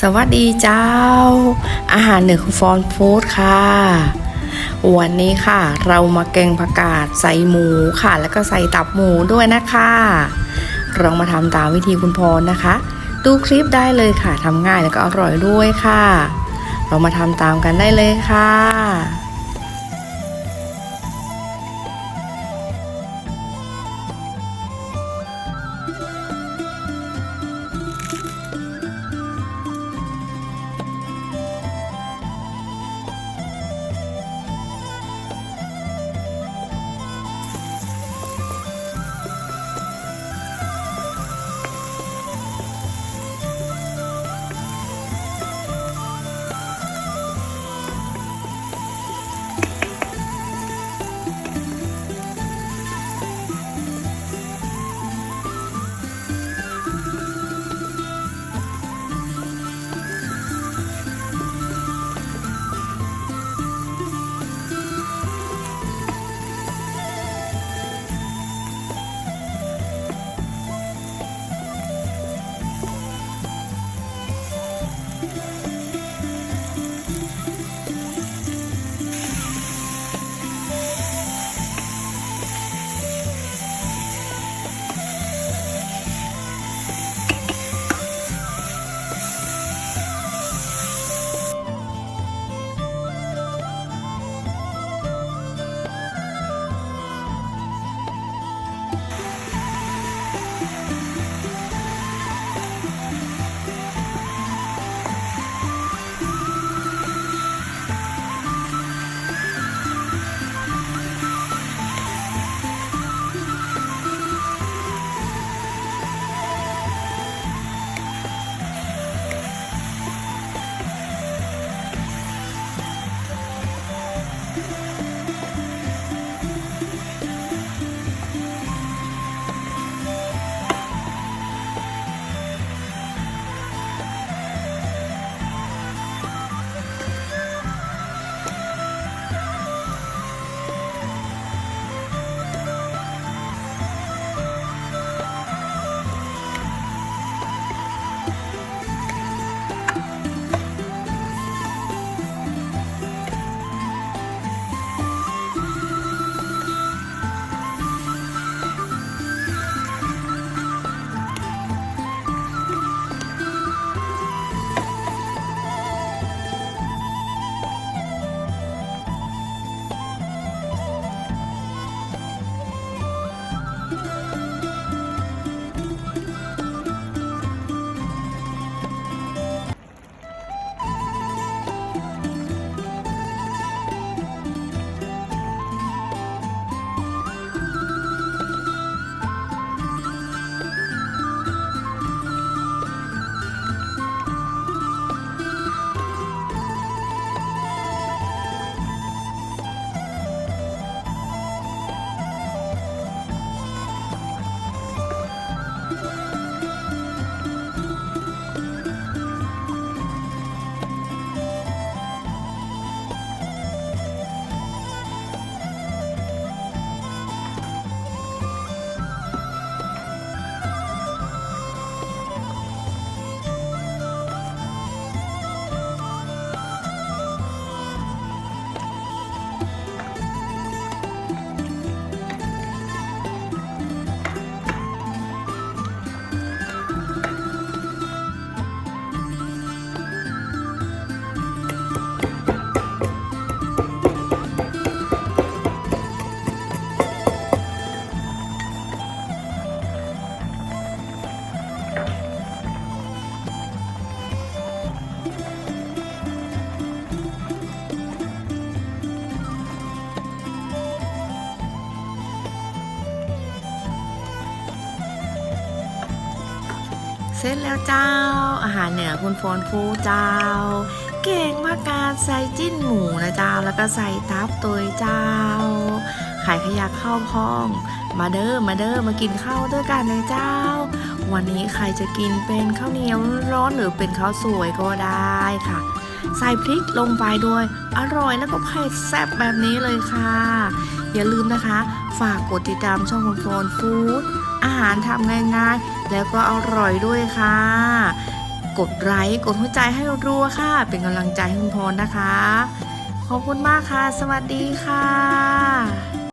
สวัสดีเจ้า อาหารเหนือของฟอนฟู้ดค่ะ วันนี้ค่ะ เรามาแกงผักกาดใส่หมูค่ะ แล้วก็ใส่ตับหมูด้วยนะคะลองมาทำตามวิธีคุณพรนะคะ ดูคลิปได้เลยค่ะทำง่ายแล้วก็อร่อยด้วยค่ะ เรามาทำตามกันได้เลยค่ะ สร็จแล้วเจ้า อาหารเหนือคุณฟอนฟูเจ้า เก่งมากการใส่จิ้นหมูนะเจ้า แล้วก็ใส่ตับตัวเจ้า ขายขยะข้าวพอง มาเด้อมาเด้อมากินข้าวด้วยกันเลยเจ้า วันนี้ใครจะกินเป็นข้าวเหนียวร้อนหรือเป็นข้าวสวยก็ได้ค่ะ ใส่พริกลงไปด้วย อร่อยแล้วก็เผ็ดแซ่บแบบนี้เลยค่ะ อย่าลืมนะคะ ฝากกดติดตามช่องคุณโฟนฟู้ด อาหารทำง่ายๆ แล้วก็อร่อยด้วยค่ะ กดไลค์กดหัวใจให้รัวค่ะ เป็นกำลังใจให้คุณพรนะคะ ขอบคุณมากค่ะ สวัสดีค่ะ